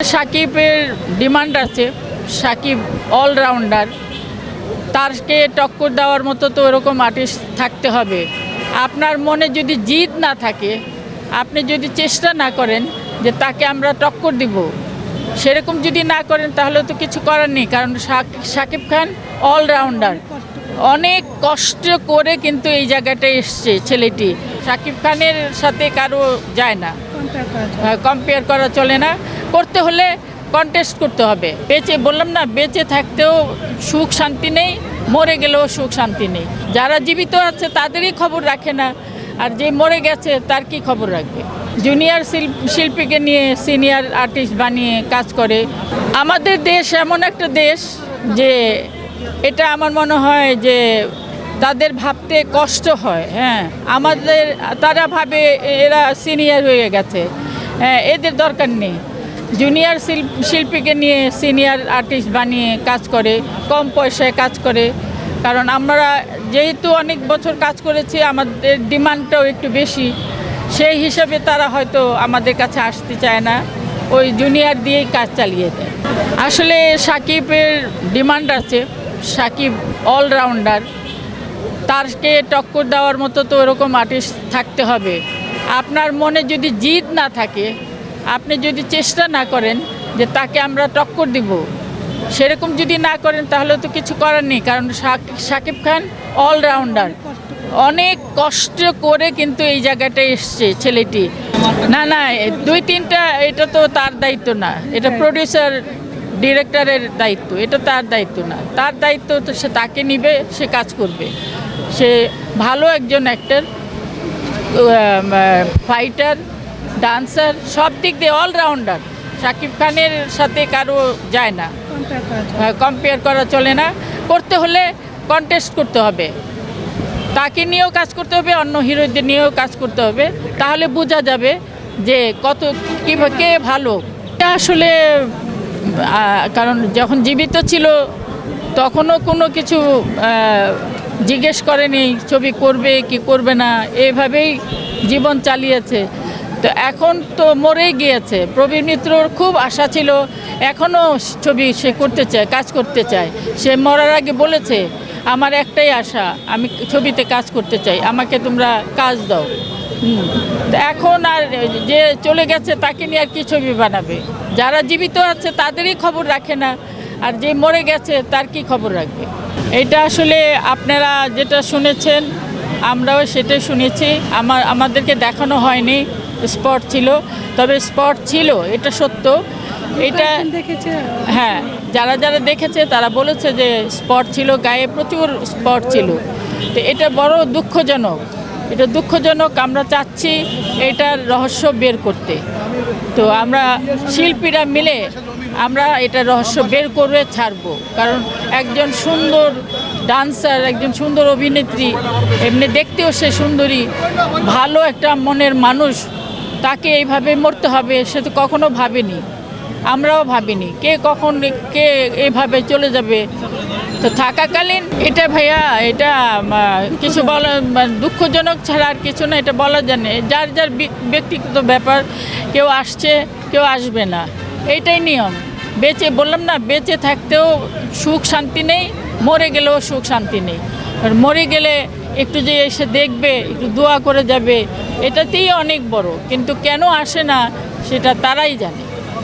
সাকিবের ডিমান্ড আছে, সাকিব অলরাউন্ডার তারকে টক্কর দেওয়ার মতো তো ওরকম আর্টিস্ট থাকতে হবে। আপনার মনে যদি জিদ না থাকে, আপনি যদি চেষ্টা না করেন যে তাকে আমরা টক্কর দিব, সেরকম যদি না করেন তাহলে তো কিছু করার নেই, কারণ শাকিব খান অলরাউন্ডার অনেক কষ্ট করে কিন্তু এই জায়গাটায় এসছে ছেলেটি। সাকিব খানের সাথে কারও যায় না। কম্পেয়ার করা চলে না। করতে হলে কন্টেস্ট করতে হবে। বেঁচে, বললাম না, বেঁচে থাকতেও সুখ শান্তি নেই, মরে গেলেও সুখ শান্তি নেই। যারা জীবিত আছে, তাদেরই খবর রাখে না। আর যে মরে গেছে, তার কি খবর রাখবে? জুনিয়র শিল্পীকে নিয়ে সিনিয়র আর্টিস্ট বানিয়ে কাজ করে। আমাদের দেশ এমন একটা দেশ যে, এটা আমার মনে হয় যে তাদের ভাবতে কষ্ট হয় হ্যাঁ। আমাদের, তারা ভাবে এরা সিনিয়র হয়ে গেছে হ্যাঁ এদের দরকার নেই। জুনিয়র শিল্পীকে নিয়ে সিনিয়র আর্টিস্ট বানিয়ে কাজ করে, কম পয়সায় কাজ করে। কারণ আমরা যেহেতু অনেক বছর কাজ করেছি, আমাদের ডিমান্ডটাও একটু বেশি। সেই হিসাবে তারা হয়তো আমাদের কাছে আসতে চায় না। ওই জুনিয়র দিয়েই কাজ চালিয়ে দেয়। আসলে সাকিবের ডিমান্ড আছে। সাকিব অলরাউন্ডার তারকে টক্কর দেওয়ার মতো তো ওরকম আর্টিস্ট থাকতে হবে। আপনার মনে যদি জিদ না থাকে আপনি যদি চেষ্টা না করেন যে তাকে আমরা টক্কর দিব সেরকম যদি না করেন তাহলে তো কিছু করার নেই কারণ শাকিব খান অলরাউন্ডার অনেক কষ্ট করে কিন্তু এই জায়গাটায় এসছে ছেলেটি। না না দুই তিনটা এটা তো তার দায়িত্ব না। এটা প্রডিউসার ডিরেক্টরের দায়িত্ব এটা তার দায়িত্ব না। তার দায়িত্ব তো সে তাকে নিবে সে কাজ করবে। সে ভালো একজন অ্যাক্টার ফাইটার ডান্সার সব দিক দিয়ে অলরাউন্ডার শাকিব খানের সাথে কারও যায় না। কম্পেয়ার করা চলে না। করতে হলে কন্টেস্ট করতে হবে। তাকে নিয়েও কাজ করতে হবে অন্য হিরোদের নিয়েও কাজ করতে হবে। তাহলে বোঝা যাবে যে কত কী কে ভালো। এটা আসলে কারণ যখন জীবিত ছিল তখনও কোনো কিছু জিজ্ঞেস করেনি, ছবি করবে কি করবে না, এভাবেই জীবন চালিয়েছে। তো এখন তো মরেই গিয়েছে। প্রবীণ মিত্রর খুব আশা ছিল, এখনও ছবি সে করতে চায়, কাজ করতে চায়। সে মরার আগে বলেছে, আমার একটাই আশা, আমি ছবিতে কাজ করতে চাই, আমাকে তোমরা কাজ দাও। এখন আর যে চলে গেছে, তাকে নিয়ে আর কি ছবি বানাবে? যারা জীবিত আছে, তাদেরই খবর রাখে না। আর যে মরে গেছে তার কি খবর রাখবে? এটা আসলে আপনারা যেটা শুনেছেন আমরাও সেটাই শুনেছি। আমার আমাদেরকে দেখানো হয়নি স্পট ছিল। তবে স্পট ছিল এটা সত্য। এটা দেখেছে? হ্যাঁ যারা যারা দেখেছে তারা বলেছে যে স্পট ছিল গায়ে প্রচুর স্পট ছিল। তো এটা বড় দুঃখজনক। এটা দুঃখজনক, আমরা চাচ্ছি এটার রহস্য বের করতে। তো আমরা শিল্পীরা মিলে আমরা এটা রহস্য বের করে ছাড়বো। কারণ একজন সুন্দর ডান্সার, একজন সুন্দর অভিনেত্রী, এমনি দেখতেও সে সুন্দরী, ভালো একটা মনের মানুষ, তাকে এইভাবে মরতে হবে সে তো কখনো ভাবেনি। আমরাও ভাবিনি, কে কখন, কে এভাবে চলে যাবে তো থাকাকালীন এটা ভাইয়া, এটা কিছু বলা মানে দুঃখজনক ছাড়া আর কিছু না, এটা বলা জানে যার যার ব্যক্তিগত ব্যাপার, কেউ আসছে, কেউ আসবে না। এইটাই নিয়ম। বেঁচে, বললাম না, বেঁচে থাকতেও সুখ শান্তি নেই, মরে গেলেও সুখ শান্তি নেই। আর মরে গেলে একটু যে এসে দেখবে, একটু দোয়া করে যাবে, এটাতেই অনেক বড়। কিন্তু কেন আসে না, সেটা তারাই জানে।